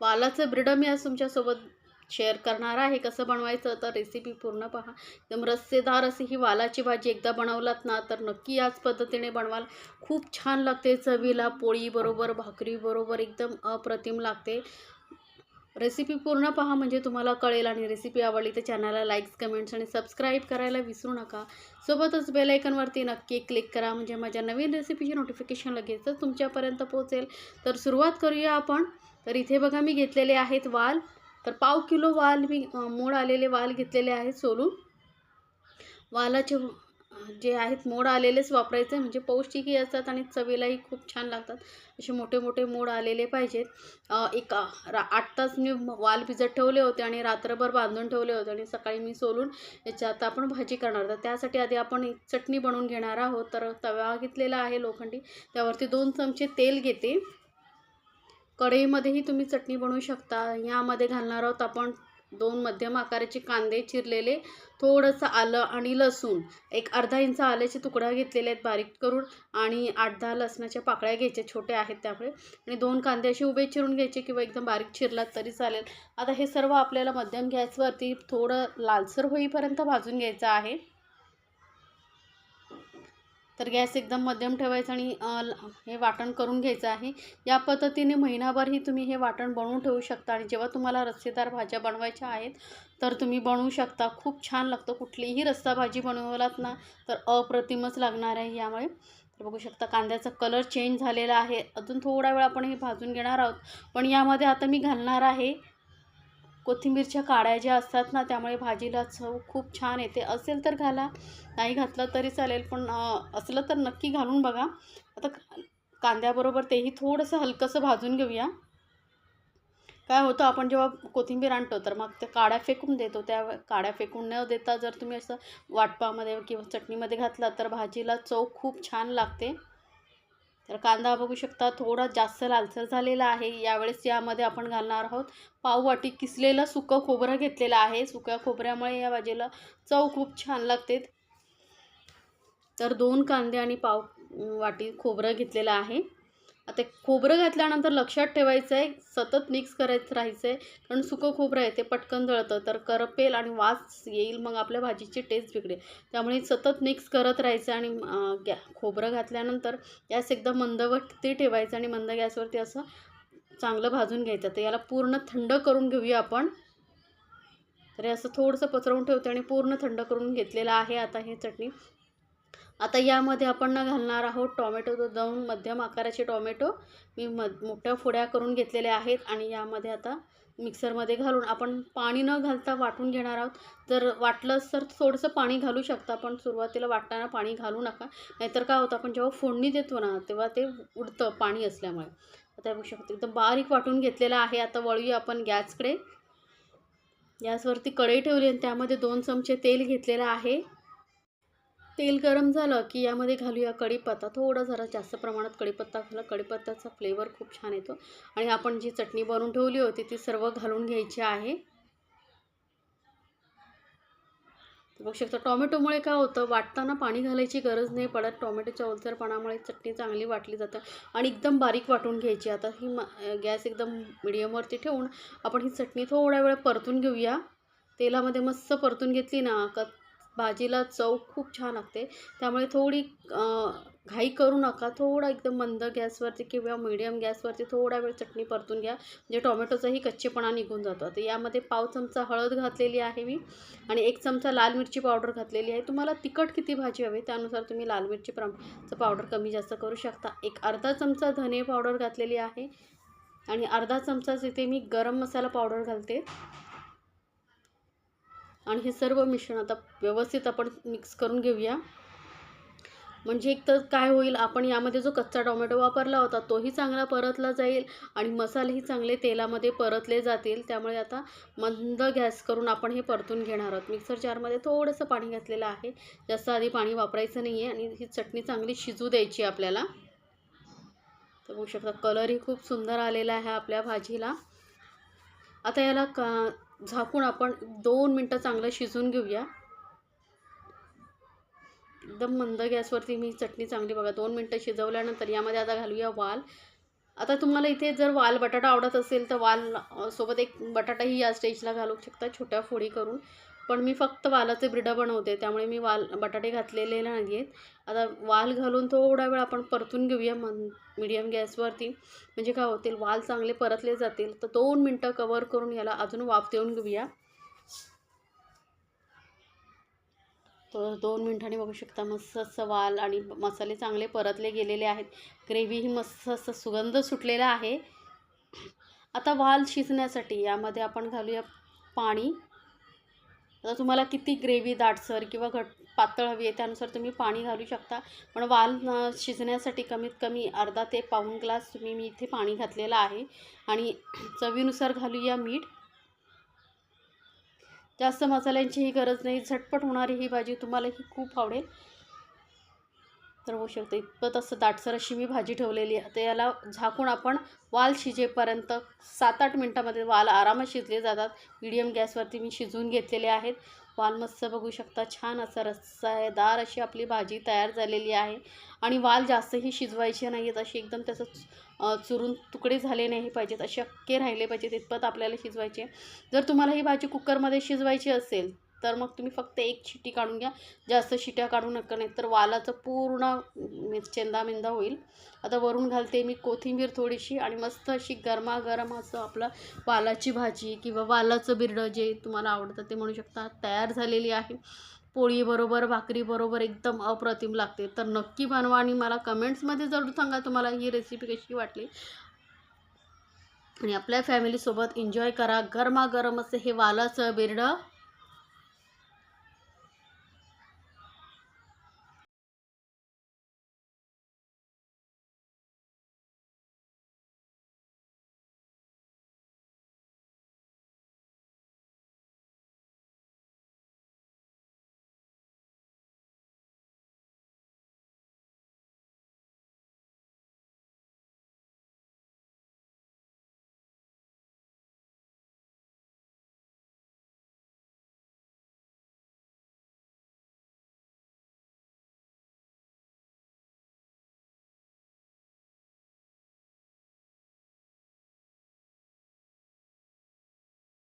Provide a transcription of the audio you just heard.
वालाचं breed मी आज तुमच्यासोबत share करणार आहे. कसं बनवायचं तर रेसिपी पूर्ण पहा. एकदम रस्सेदार अशी ही वालाची भाजी एकदा बनवलात ना तर नक्की याच पद्धतीने बनवाल. खूप छान लागते चवीला पोळीबरोबर भाकरीबरोबर एकदम अप्रतिम लागते. रेसिपी पूर्ण पहा म्हणजे तुम्हाला कळेल आणि रेसिपी आवडली तर चॅनलला लाईक्स कमेंट्स आणि सबस्क्राईब करायला विसरू नका. सोबतच बेलायकनवरती नक्की क्लिक करा म्हणजे माझ्या नवीन रेसिपीची नोटिफिकेशन लगेचच तुमच्यापर्यंत पोहोचेल. तर सुरुवात करूया आपण. तर इथे बघा मी घेतलेले आहेत वाल. तर पाव किलो वाल मी मोड आलेले वाल घेतलेले आहेत सोलून. वालाचे जे आहेत मोड आलेलेच वापरायचे म्हणजे पौष्टिकही असतात आणि चवीलाही खूप छान लागतात. असे मोठे मोठे मोड आलेले पाहिजेत. एक रा आठ तास मी वाल भिजत ठेवले होते आणि रात्रभर बांधून ठेवले होते आणि सकाळी मी सोलून याच्या आता आपण भाजी करणार. तर त्यासाठी आधी आपण एक चटणी बनवून घेणार आहोत. तर तवा घेतलेला आहे लोखंडी. त्यावरती दोन चमचे तेल घेते. कढईमध्येही तुम्ही चटणी बनवू शकता. ह्यामध्ये घालणार आहोत आपण दोन मध्यम आकाराचे कांदे चिरलेले थोडंसं आलं आणि लसूण. एक अर्धा इंच आल्याचे तुकडा घेतलेले आहेत बारीक करून आणि आठ दहा लसणाच्या पाकळ्या घ्यायच्या छोट्या आहेत त्यामुळे. आणि दोन कांदे असे उभे चिरून घ्यायचे किंवा एकदम बारीक चिरलात तरी चालेल. आता हे सर्व आपल्याला मध्यम गॅसवरती थोडं लालसर होईपर्यंत भाजून घ्यायचं आहे. तर गॅस एकदम मध्यम ठेवायचा आणि हे वाटण करून घ्यायचं आहे. या पद्धतीने महिनाभरही तुम्ही हे वाटण बनवून ठेवू शकता आणि जेव्हा तुम्हाला रस्सेदार भाज्या बनवायच्या आहेत तर तुम्ही बनवू शकता. खूप छान लागतं. कुठलीही रस्सा भाजी बनवलात ना तर अप्रतिमच लागणार आहे यामुळे. तर बघू शकता कांद्याचा कलर चेंज झालेला आहे. अजून थोडा वेळ आपण हे भाजून घेणार आहोत. पण यामध्ये आता मी घालणार आहे कोथिंबीरच्या काड्या ज्या असतात ना त्यामुळे भाजीला चव खूप छान येते. असेल तर घाला. नाही घातलं तरी चालेल पण असलं तर नक्की घालून बघा. आता कांद्याबरोबर तेही थोडंसं हलकंसं भाजून घेऊया. काय होतं आपण जेव्हा कोथिंबीर आणतो तर मग त्या काड्या फेकून देतो. त्या काड्या फेकून न देता जर तुम्ही असं वाटपामध्ये किंवा चटणीमध्ये घातला तर भाजीला चव खूप छान लागते. तर कांदा बघू शकता थोडा जास्त लालसर झालेला आहे. यावेळेस यामध्ये आपण घालणार आहोत पाववाटी किसलेलं सुकं खोबरं घेतलेलं आहे. सुक्या खोबऱ्यामुळे या भाजीला चव खूप छान लागते. तर दोन कांदे आणि पाव वाटी खोबरं घेतलेलं आहे. आता खोबरं घातल्यानंतर लक्षात ठेवायचं आहे सतत मिक्स करायचं राहायचं आहे कारण सुकं खोबरं आहे ते पटकन जळतं तर करपेल आणि वास येईल मग आपल्या भाजीची टेस्ट बिघडेल. त्यामुळे सतत मिक्स करत राहायचं आणि गॅ खोबरं घातल्यानंतर गॅस एकदम मंदवरती ठेवायचं आणि मंद गॅसवरती असं चांगलं भाजून घ्यायचं. तर याला पूर्ण थंड करून घेऊया आपण. तर हे असं थोडंसं पसरवून ठेवते आणि पूर्ण थंड करून घेतलेलं आहे आता हे चटणी. आता यामध्ये आपण ना घालणार आहोत टॉमॅटो दोन मध्यम आकाराचे टॉमॅटो मी म मोठ्या फोड्या करून घेतलेल्या आहेत आणि यामध्ये आता मिक्सरमध्ये घालून आपण पाणी न घालता वाटून घेणार आहोत. जर वाटलंच तर थोडंसं पाणी घालू शकता पण सुरुवातीला वाटताना पाणी घालू नका. नाहीतर काय होतं आपण जेव्हा फोडणी देतो ना तेव्हा ते उडतं पाणी असल्यामुळे. आता बघू शकतो एकदम बारीक वाटून घेतलेलं आहे. आता वळूया आपण गॅसकडे. गॅसवरती कढई ठेवली आणि त्यामध्ये दोन चमचे तेल घेतलेलं आहे. तेल गरम झालं की यामध्ये घालूया कढीपत्ता. थोडा जरा जास्त प्रमाणात कढीपत्ता घाला. कढीपत्त्याचा फ्लेवर खूप छान येतो. आणि आपण जी चटणी बनवून ठेवली होती ती सर्व घालून घ्यायची आहे. बघू शकता टोमॅटोमुळे काय होतं वाटताना पाणी घालायची गरज नाही पडत. टोमॅटोच्या ओलसरपणामुळे चटणी चांगली वाटली जातं आणि एकदम बारीक वाटून घ्यायची. आता ही म गॅस एकदम मिडियमवरती ठेवून आपण ही चटणी थोडा वेळ परतून घेऊया. तेलामध्ये मस्त परतून घेतली ना का भाजीला चव खूप छान लागते. त्यामुळे थोडी घाई करू नका. थोडा एकदम मंद गॅसवरती किंवा मीडियम गॅसवरती थोडा वेळ चटणी परतून घ्या. म्हणजे टोमॅटोचाही कच्चेपणा निघून जातो. तर यामध्ये पाव चमचा हळद घातलेली आहे मी आणि एक चमचा लाल मिरची पावडर घातलेली आहे. तुम्हाला तिखट किती भाजी हवी त्यानुसार तुम्ही लाल मिरची प्रमाणचं पावडर कमी जास्त करू शकता. एक अर्धा चमचा धने पावडर घातलेली आहे आणि अर्धा चमचाच इथे मी गरम मसाला पावडर घालते. आणि हे सर्व मिश्रण आता व्यवस्थित आपण मिक्स करून घेऊया. म्हणजे एक तर काय होईल आपण यामध्ये जो कच्चा टोमॅटो वापरला होता तोही चांगला परतला जाईल आणि मसालेही चांगले तेलामध्ये परतले जातील. त्यामुळे आता मंद गॅस करून आपण हे परतून घेणार आहोत. मिक्सर जारमध्ये थोडंसं पाणी घातलेलं आहे. जास्त आधी पाणी वापरायचं नाही आहे आणि ही चटणी चांगली शिजू द्यायची आपल्याला. तर बघू शकता कलरही खूप सुंदर आलेला आहे आपल्या भाजीला. आता याला का झाकून आपण दोन मिनटं चांगलं शिजून घेऊया. एकदम मंद गॅसवरती मी चटणी चांगली बघा दोन मिनटं शिजवल्यानंतर यामध्ये आता घालूया वाल. आता तुम्हाला इथे जर वाल बटाटा आवडत असेल तर वाल सोबत एक बटाटाही या स्टेजला घालू शकता छोट्या फोडी करून. पण मी फक्त वालाचे ब्रिडं बनवते त्यामुळे मी वाल बटाटे घातलेले नाही आहेत आता वाल घालून थोडा वेळ आपण परतून घेऊया मन मिडियम गॅसवरती. म्हणजे काय होतील वाल चांगले परतले जातील तर दोन मिनटं कवर करून याला अजून वाफ देऊन घेऊया. तर दोन मिनटांनी बघू शकता मस्त असं वाल आणि मसाले चांगले परतले गेलेले आहेत. ग्रेव्हीही मस्त असं सुगंध सुटलेला आहे. आता वाल शिजण्यासाठी यामध्ये आपण घालूया पाणी. आता तुम्हाला किती ग्रेव्ही दाटसर किंवा घट पातळ हवी आहे त्यानुसार तुम्ही पाणी घालू शकता. पण वाल शिजण्यासाठी कमीत कमी अर्धा ते पाऊण ग्लास तुम्ही मी इथे पाणी घातलेलं आहे. आणि चवीनुसार घालूया मीठ. जास्त मसाल्यांचीही गरज नाही. झटपट होणारी ही भाजी तुम्हाला ही खूप आवडेल. तर होऊ शकतं. इतपत असं दाटसर अशी मी भाजी ठेवलेली आहे. तर याला झाकून आपण वाल शिजेपर्यंत सात आठ मिनटामध्ये वाल आरामात शिजले जातात. मिडियम गॅसवरती मी शिजवून घेतलेले आहेत. वाल मस्त बघू शकता. छान असं रस्सादार अशी आपली भाजी तयार झालेली आहे. आणि वाल जास्तही शिजवायचे नाही आहेत अशी एकदम त्याचं चुरून तुकडे झाले नाही पाहिजेत. असे अक्के राहिले पाहिजेत. इतपत आपल्याला शिजवायचे. जर तुम्हाला ही भाजी कुकरमध्ये शिजवायची असेल तर मग तुम्ही फक्त एक शिटी काढून घ्या. जास्त शिट्या काढू नका नाही तर वालाचं पूर्ण चेंदामेंदा होईल. आता वरून घालते मी कोथिंबीर थोडीशी आणि मस्त अशी गरमागरम असं आपलं वालाची भाजी किंवा वालाचं बिरडं जे तुम्हाला आवडतं ते म्हणू शकता. तयार झालेली आहे. पोळीबरोबर भाकरीबरोबर एकदम अप्रतिम लागते. तर नक्की बनवा आणि मला कमेंट्समध्ये जरूर सांगा तुम्हाला ही रेसिपी कशी वाटली. आणि आपल्या फॅमिलीसोबत एन्जॉय करा. गरमागरम असं हे वालाचं बिरडं.